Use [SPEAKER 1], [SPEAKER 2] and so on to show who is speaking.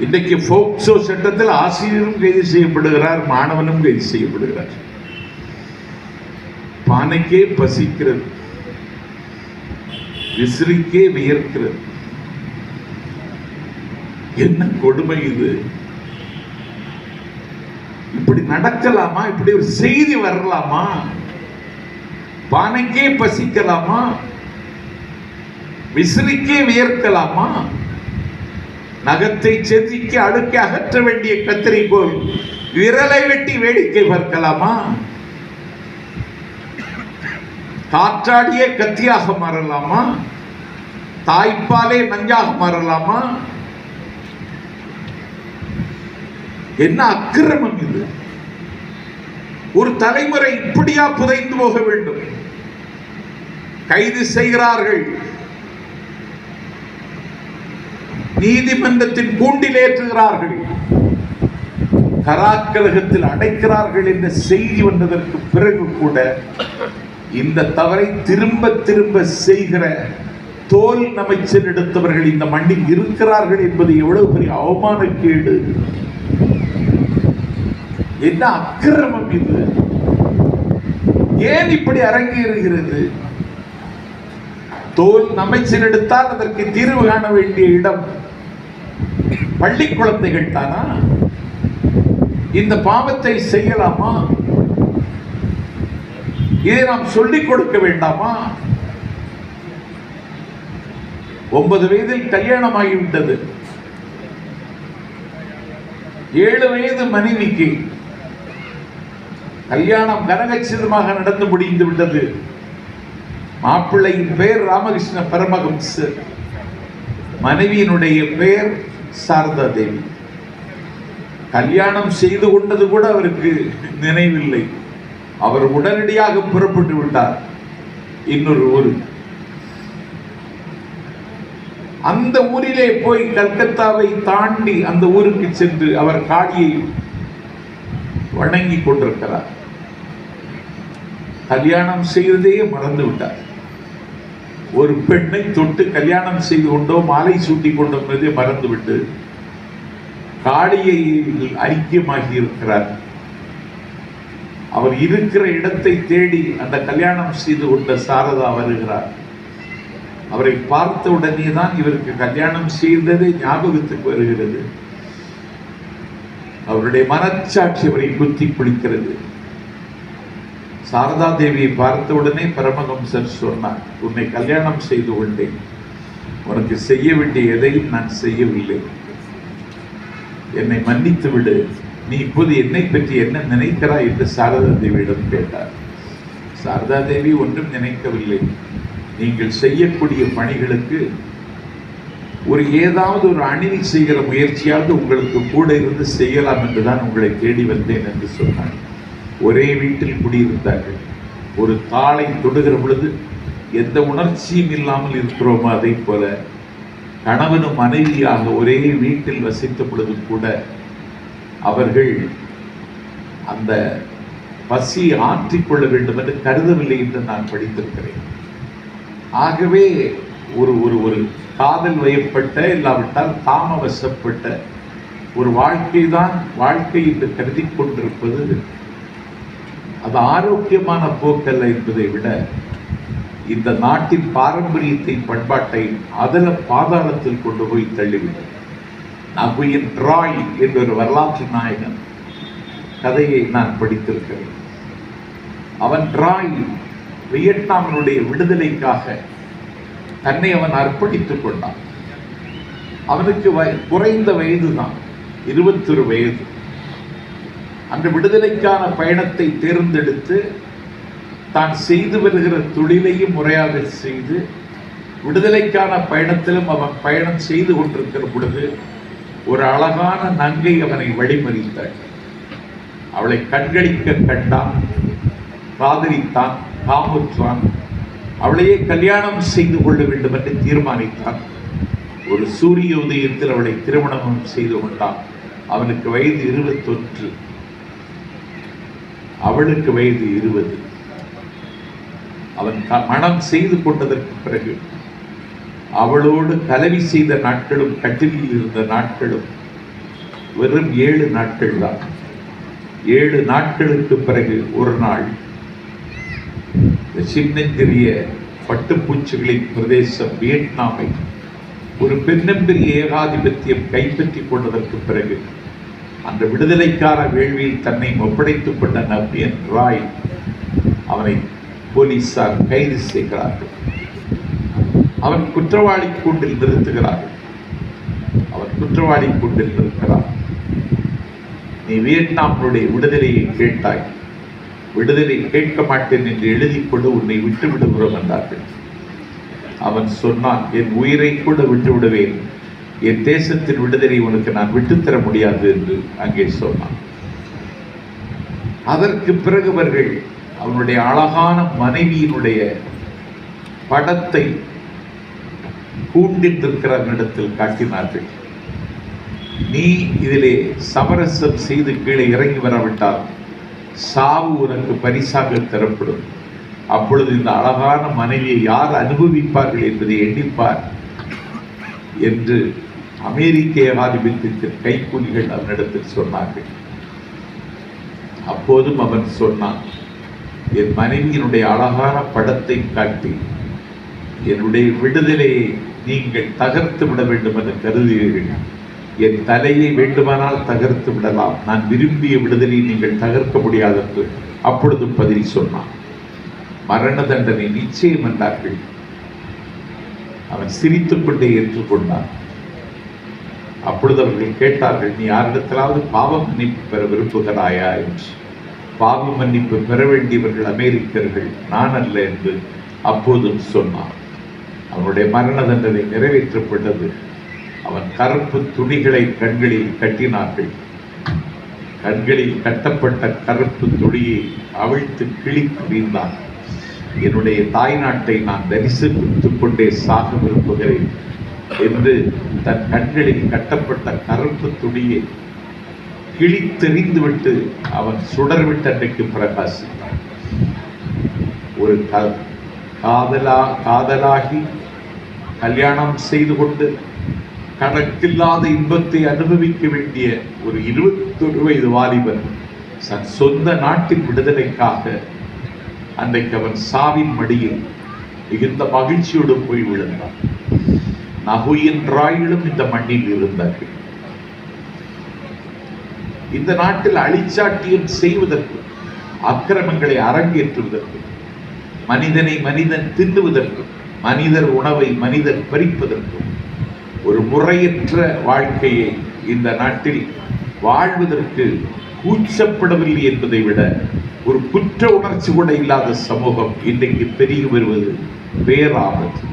[SPEAKER 1] இன்றைக்கு போக்சோ சட்டத்தில் ஆசிரியரும் கைது செய்யப்படுகிறார் மாணவனும் கைது செய்யப்படுகிறார். பானைக்கே பசிக்கிறது. விசிறிக்கே வியர்க்கிறது. என்ன கொடுமை இது? இப்படி நடக்கலாமா? இப்படி ஒரு செய்தி வரலாமா? பானைக்கே பசிக்கலாமா? விசிறிக்கே வியர்க்கலாமா? நகத்தை செதுக்கி அடுக்கி அகற்ற வேண்டிய கத்தரிக்கோல் விரலை வெட்டி வேடிக்கை பார்க்கலாமா? காற்றாடியே கத்தியாக மாறலாமா? தாய்ப்பாலே நஞ்சாக மாறலாமா? என்ன அக்கிரமம் இது? ஒரு தலைமுறை இப்படியா புதைந்து போக வேண்டும். கைது செய்கிறார்கள். நீதிமன்றத்தின் கூண்டில் ஏற்றுகிறார்கள். அடைக்கிறார்கள் என்ற செய்தி வந்ததற்கு பிறகு கூட இந்த தவறை திரும்ப திரும்ப செய்கிற தோல் அமைச்சர் எடுத்தவர்கள் இந்த மண்ணில் இருக்கிறார்கள் என்பது எவ்வளவு பெரிய அவமானக்கேடு. என்ன அக்கிரமம் இது? ஏன் இப்படி அரங்கேறுகிறது? தோல் அமைச்சர் எடுத்தால் அதற்கு தீர்வு காண வேண்டிய இடம் பள்ளி குழந்தைகள் தானா? இந்த பாவத்தை செய்யலாமா? இதை நாம் சொல்லிக் கொடுக்க வேண்டாமா? ஒன்பது வயதில் கல்யாணம் ஆகிவிட்டது ஏழு வயது மனைவிக்கு கல்யாணம் கனகச்சிதமாக நடந்து முடிந்து விட்டது. மாப்பிள்ளையின் பெயர் ராமகிருஷ்ண பரமஹம்சர். மனைவியினுடைய பெயர் சாரதா தேவி கல்யாணம் செய்து கொண்டது கூட அவருக்கு நினைவில்லை. அவர் உடனடியாக புறப்பட்டு விட்டார். இன்னொரு ஊர். அந்த ஊரிலே போய் கல்கத்தாவை தாண்டி அந்த ஊருக்கு சென்று அவர் காடியை வணங்கி கொண்டிருக்கிறார். கல்யாணம் செய்ததே மறந்து விட்டார். ஒரு பெண்ணை தொட்டு கல்யாணம் செய்து கொண்டோ மாலை சூட்டி கொண்டோம் என்பதை மறந்துவிட்டு காளியை ஐக்கியமாகி இருக்கிறார் அவர் இருக்கிற இடத்தை தேடி அந்த கல்யாணம் செய்து கொண்ட சாரதா வருகிறார். அவரை பார்த்த உடனே தான் இவருக்கு கல்யாணம் செய்ததே ஞாபகத்துக்கு வருகிறது. அவருடைய மனச்சாட்சி அவரை குத்தி குளிக்கிறது. சாரதா தேவியை பார்த்த உடனே பரமஹம்சர் சொன்னார் உன்னை கல்யாணம் செய்து கொண்டேன். உனக்கு செய்ய வேண்டிய எதையும் நான் செய்யவில்லை. என்னை மன்னித்து விடு. நீ இப்போது என்னை பற்றி என்ன நினைக்கிறாய்? என்று சாரதா தேவியிடம் கேட்டார். சாரதா தேவி ஒன்றும் நினைக்கவில்லை. நீங்கள் செய்யக்கூடிய பணிகளுக்கு ஒரு ஏதாவது ஒரு அணில் செய்கிற முயற்சியாவது உங்களுக்கு கூட இருந்து செய்யலாம் என்றுதான் உங்களை தேடி வந்தேன் என்று சொன்னார். ஒரே வீட்டில் குடியிருந்தார்கள். ஒரு தாளை தொடுகிற பொழுது எந்த உணர்ச்சியும் இல்லாமல் இருக்கிறோமோ அதை போல கணவனும் மனைவியாக ஒரே வீட்டில் வசித்த பொழுதும் கூட அவர்கள் அந்த பசி ஆற்றிக்கொள்ள வேண்டும் என்று கருதவில்லை என்று நான் படித்திருக்கிறேன். ஆகவே ஒரு ஒரு ஒரு காதல் வயப்பட்ட இல்லாவிட்டால் தாமவசப்பட்ட ஒரு வாழ்க்கை தான் வாழ்க்கை என்று கருதி கொண்டிருப்பது அது ஆரோக்கியமான போக்கல்ல என்பதை விட இந்த நாட்டின் பாரம்பரியத்தை பண்பாட்டை அதல பாதாளத்தில் கொண்டு போய் தள்ளிவிட்டேன் நகுயின் ட்ராய் என்ற ஒரு வரலாற்று நாயகன். கதையை நான் படித்திருக்கிறேன். அவன் ட்ராய் வியட்நாமினுடைய விடுதலைக்காக தன்னை அவன் அர்ப்பணித்துக் கொண்டான். அவனுக்கு வய குறைந்த வயது தான் இருபத்தொரு வயது. அந்த விடுதலைக்கான பயணத்தை தேர்ந்தெடுத்து தான் செய்து வருகிற தொழிலையும் முறையாக செய்து விடுதலைக்கான பயணத்திலும் அவன் பயணம் செய்து கொண்டிருக்கிற பொழுது ஒரு அழகான நங்கை அவனை வழிமறித்தாள். அவளை கண்களிக்க கண்டான் காதலித்தான் காமுற்றான் அவளையே கல்யாணம் செய்து கொள்ள வேண்டும் என்று தீர்மானித்தான். ஒரு சூரிய உதயத்தில் அவளை திருமணம் செய்து கொண்டான். அவனுக்கு வயது இருபத்தொன்று. அவளுக்கு வயது இருபது. அவன் மனம் மணம் செய்து கொண்டதற்கு பிறகு அவளோடு கலவி செய்த நாட்களும் கட்டிலில் இருந்த நாட்களும் வெறும் ஏழு நாட்கள் தான். ஏழு நாட்களுக்கு பிறகு ஒரு நாள் சின்னஞ்சிறிய பட்டுப்பூச்சிகளின் பிரதேசம் வியட்நாமை ஒரு பெண்ணம்பெரிய ஏகாதிபத்தியம் கைப்பற்றிக் கொண்டதற்கு பிறகு அந்த விடுதலைக்கார வேள்வியில் தன்னை ஒப்படைத்துக் கொண்ட நபியன் ராய் அவனை போலீசார் கைது செய்கிறார்கள். அவன் குற்றவாளி கூண்டில் நிறுத்துகிறார்கள். அவன் குற்றவாளி கூண்டில் நிறுத்துகிறான் நீ வியட்நாமனுடைய விடுதலையை கேட்டாய். விடுதலை கேட்க மாட்டேன் என்று எழுதிக் கொண்டு உன்னை விட்டு விடுகிறோம் என்றார்கள். அவன் சொன்னான் என் உயிரை கூட விட்டு விடுவேன் என் தேசத்தின் விடுதலை உனக்கு நான் விட்டுத்தர முடியாது என்று அங்கே சொன்னான். அதற்கு பிறகு அவர்கள் அவனுடைய அழகான மனைவியினுடைய படத்தை கூண்டிட்டிருக்கிற இடத்தில் காட்டினார்கள். நீ இதிலே சமரசம் செய்து கீழே இறங்கி வரவிட்டால் சாவு உனக்கு பரிசாக தரப்படும். அப்பொழுது இந்த அழகான மனைவியை யார் அனுபவிப்பார்கள் என்பதை எண்ணிப்பார் என்று அமெரிக்க ஏகாதிபத்தியத்தின் கைக்கூலிகள் அவனிடத்தில் சொன்னார்கள். அப்போதும் அவன் சொன்னான் என் மனைவியினுடைய அழகான படத்தை காட்டி என்னுடைய விடுதலையை நீங்கள் தகர்த்து விட வேண்டும் என கருதுகிறீர்கள். என் தலையை வேண்டுமானால் தகர்த்து விடலாம். நான் விரும்பிய விடுதலையை நீங்கள் தகர்க்க முடியாது என்று அப்பொழுது பதில் சொன்னான். மரண தண்டனை நிச்சயம் என்றார்கள். அவன் சிரித்துக்கொண்டே ஏற்றுக்கொண்டான். அப்பொழுது அவர்கள் கேட்டார்கள் நீ யாரிடத்திலாவது பாவ மன்னிப்பு பெற விரும்புகிறாயா? என்று. பாவ மன்னிப்பு பெற வேண்டியவர்கள் அமெரிக்கர்கள் நான் அல்ல என்று அப்போதும் சொன்னான். அவனுடைய மரண தண்டனை நிறைவேற்றப்பட்டது. அவன் கருப்பு துணிகளை கண்களில் கட்டினார்கள். கண்களில் கட்டப்பட்ட கருப்பு துணியை அவிழ்த்து கிழித்து வீழ்ந்தான் என்னுடைய தாய்நாட்டை நான் தரிசித்துக் கொண்டே சாக விரும்புகிறேன் என்று தன் கண்களில் கட்டப்பட்ட கருப்பு துணியை கிழித்தெறிந்துவிட்டு அவன் சுடர்விட்ட அன்றைக்கு பிரகாசித்தான் ஒரு க- காதலா காதலாகி கல்யாணம் செய்து கொண்டு கணக்கில்லாத இன்பத்தை அனுபவிக்க வேண்டிய ஒரு இருபத்தொரு வயது வாலிபன் தன் சொந்த நாட்டின் விடுதலைக்காக அன்றைக்கு அவன் சாவின் மடியில் மிகுந்த மகிழ்ச்சியோடு போய் விழுந்தான். நகுயின்றாயிலும் இந்த மண்ணில் இருந்தார்கள் இந்த நாட்டில் அழிச்சாட்டியம் செய்வதற்கு அக்கிரமங்களை அரங்கேற்றுவதற்கு மனிதனை மனிதன் தின்னுவதற்கும் மனிதர் உணவை மனிதர் பறிப்பதற்கும் ஒரு முறையற்ற வாழ்க்கையை இந்த நாட்டில் வாழ்வதற்கு கூச்சப்படவில்லை என்பதை விட ஒரு குற்ற உணர்ச்சி கூட இல்லாத சமூகம் இன்றைக்கு பெருகி வருவது பேராபத்து